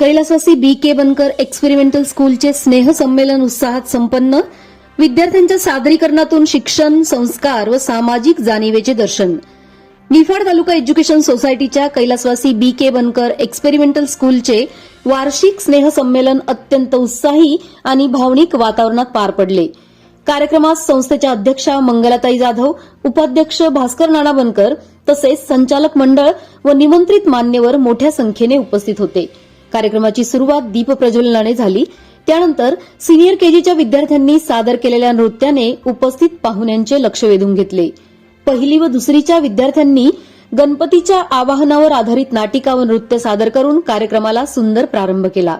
कैलासवासी बी के बनकर एक्सपेरिमेंटल स्कूलचे स्नेहसंमेलन उत्साहात संपन्न. विद्यार्थ्यांच्या सादरीकरणातून शिक्षण संस्कार व सामाजिक जाणीवेचे दर्शन. निफाड तालुका एज्युकेशन सोसायटीच्या कैलासवासी बी के बनकर एक्सपेरिमेंटल स्कूलचे वार्षिक स्नेहसंमेलन अत्यंत उत्साही आणि भावनिक वातावरणात पार पडले. कार्यक्रमात संस्थेच्या अध्यक्षा मंगलाताई जाधव उपाध्यक्ष भास्कर नाना बनकर तसेच संचालक मंडळ व निमंत्रित मान्यवर मोठ्या संख्येने उपस्थित होते. कार्यक्रमाची सुरुवात दीपप्रज्वलनाने झाली. त्यानंतर सिनियर केजीच्या विद्यार्थ्यांनी सादर केलेल्या नृत्याने उपस्थित पाहुण्यांचे लक्ष वेधून घेतले. पहिली व दुसरीच्या विद्यार्थ्यांनी गणपतीच्या आवाहनावर आधारित नाटिका व नृत्य सादर करून कार्यक्रमाला सुंदर प्रारंभ केला.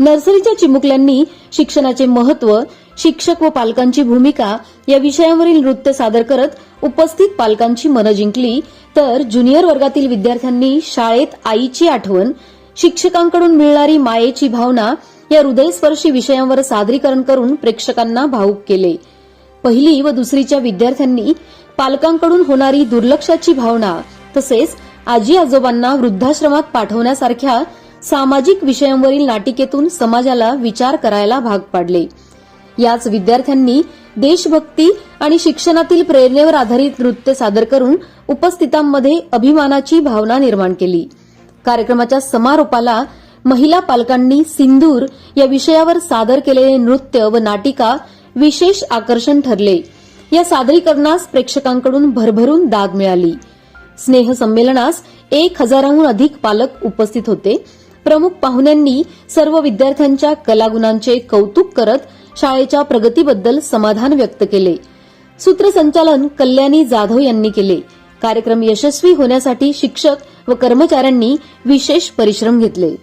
नर्सरीच्या चिमुकल्यांनी शिक्षणाचे महत्त्व शिक्षक व पालकांची भूमिका या विषयावरील नृत्य सादर करत उपस्थित पालकांची मनं जिंकली. तर ज्युनियर वर्गातील विद्यार्थ्यांनी शाळेत आईची आठवण शिक्षकांकडून मिळणारी मायेची भावना या हृदयस्पर्शी विषयांवर सादरीकरण करून प्रेक्षकांना भावूक केले. पहिली व दुसरीच्या विद्यार्थ्यांनी पालकांकडून होणारी दुर्लक्षाची भावना तसेच आजी आजोबांना वृद्धाश्रमात पाठवण्यासारख्या सामाजिक विषयांवरील नाटिकेतून समाजाला विचार करायला भाग पाडले. याच विद्यार्थ्यांनी देशभक्ती आणि शिक्षणातील प्रेरणेवर आधारित नृत्य सादर करून उपस्थितांमध्ये अभिमानाची भावना निर्माण केली. कार्यक्रमाच्या समारोपाला महिला पालकांनी सिंदूर या विषयावर सादर केलेले नृत्य व नाटिका विशेष आकर्षण ठरले. या सादरीकरणास प्रेक्षकांकडून भरभरून दाद मिळाली. स्नेह संमेलनास एक हजाराहून अधिक पालक उपस्थित होते. प्रमुख पाहुण्यांनी सर्व विद्यार्थ्यांच्या कलागुणांचे कौतुक करत शाळेच्या प्रगतीबद्दल समाधान व्यक्त केले. सूत्रसंचालन कल्याणी जाधव यांनी केले. कार्यक्रम यशस्वी होण्यासाठी शिक्षक व कर्मचाऱ्यांनी विशेष परिश्रम घेतले.